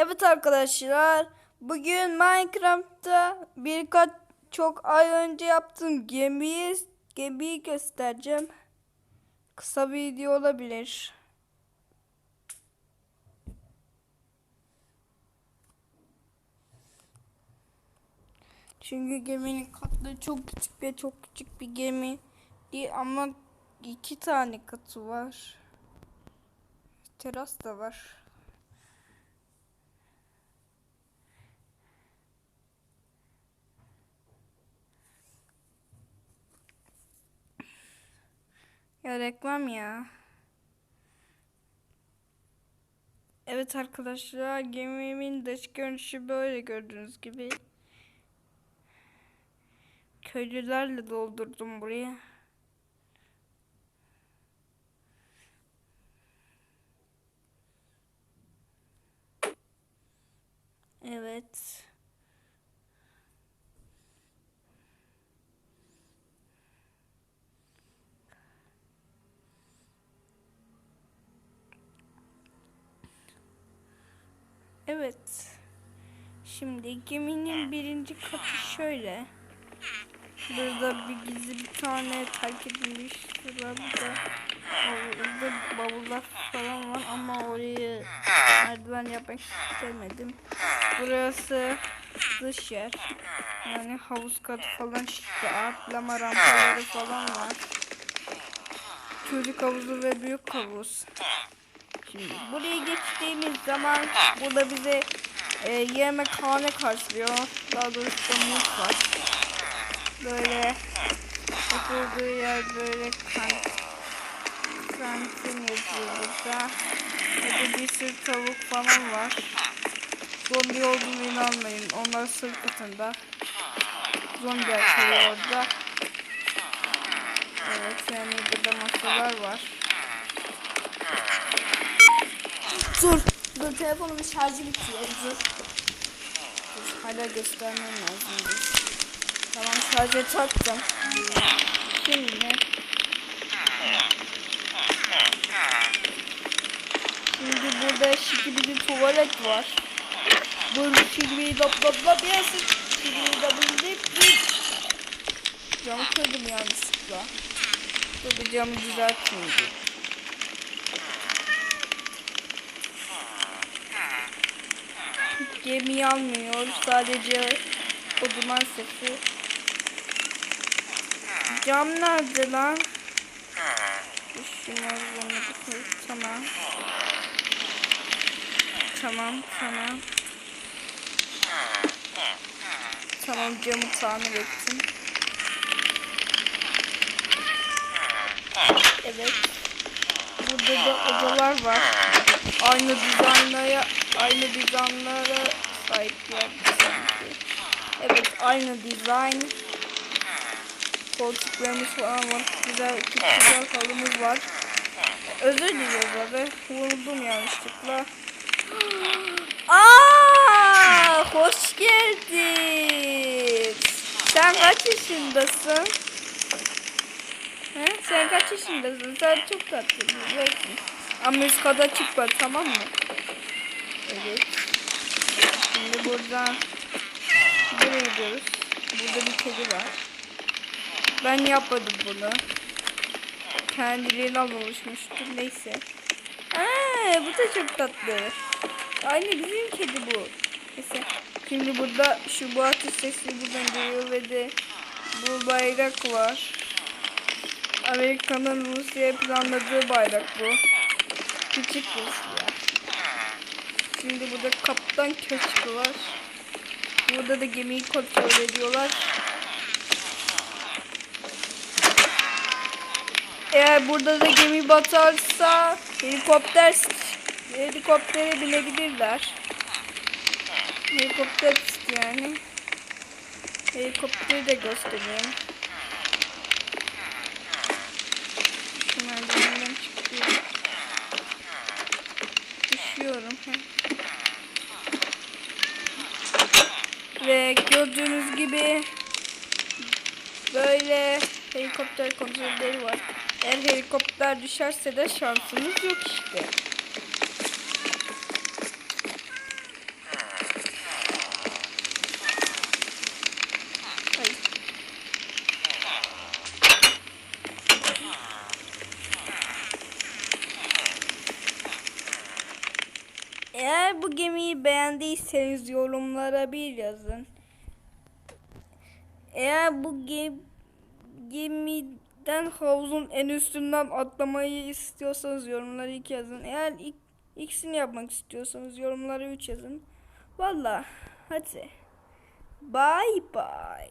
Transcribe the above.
Evet arkadaşlar, bugün Minecraft'ta birkaç çok ay önce yaptığım gemiyi gemiyi göstereceğim. Kısa bir video olabilir. Çünkü geminin katları çok küçük ve çok küçük bir gemi değil ama iki tane katı var. Teras da var. Ya reklam ya. Evet arkadaşlar gemimin dış görünüşü böyle gördüğünüz gibi. Köylülerle doldurdum buraya. Evet. Evet. Şimdi geminin birinci katı şöyle. Burada bir gizli bir tane terk edilmiş burada bavulda bavullar falan var ama orayı merdiven yapmak istemedim. Burası dış yer. Yani havuz katı falan işte atlama rampaları falan var. Çocuk havuzu ve büyük havuz. Buraya geçtiğimiz zaman burada bize e, yemekhane karşılıyor. Daha doğrusu mutfak var. Böyle oturduğu yer böyle kan kantin yazıyor burada. Burada bir sürü tavuk falan var. Zombi olduğunu inanmayın. Onlar sırt katında. Zombi atıyor orada. Evet yani burada masalar var. Dur. Dur telefonumun şarjı bitiyor. Dur. Dur hala göstermem lazım. Dur. Tamam şarja taktım. Şimdi. Şimdi burada şikili bir tuvalet var. Böyle şikili lop lop lop yersin. Şikili double dip dip. Camı kırdım yanlışlıkla. Burada camı düzelteyim Gemi almıyor. Sadece o duman sesi. Cam nerede lan? Şunu bunu koy. Tamam. Tamam, tamam. Tamam camı tamir ettim. Evet. Burada da odalar var. Aynı dizaynlara, aynı dizaynlara sahipler. Evet, aynı dizayn. Koltuklarımız falan var. Güzel, güzel halımız var. Özür diliyoruz abi. Vuruldum yanlışlıkla. Aa, hoş geldin. Sen kaç yaşındasın? He? Sen kaç yaşındasın? Sen çok tatlısın. Üst kata çıkma tamam mı? Evet. Şimdi buradan buraya gidiyoruz. Burada bir kedi var. Ben yapmadım bunu. Kendiliğinden oluşmuştur. Neyse. Aa, bu da çok tatlı. Aynı bizim kedi bu. Neyse. Şimdi burada şu bu atış sesi buradan geliyor ve de bu bayrak var. Amerika'nın Rusya'ya planladığı bayrak bu. Küçük Rusya. Şimdi burada kaptan köşkü var. Burada da gemiyi kontrol ediyorlar. Eğer burada da gemi batarsa helikopter helikoptere binebilirler. Helikopter yani. Helikopteri de göstereyim. Şu merdivenden çıkıyorum. Düşüyorum. Ve gördüğünüz gibi böyle helikopter kontrolleri var. Eğer helikopter düşerse de şansımız yok işte. Eğer bu gemiyi beğendiyseniz yorumlara bir yazın. Eğer bu gem gemiden havuzun en üstünden atlamayı istiyorsanız yorumlara iki yazın. Eğer ik- ikisini yapmak istiyorsanız yorumlara üç yazın. Valla hadi. Bye bye.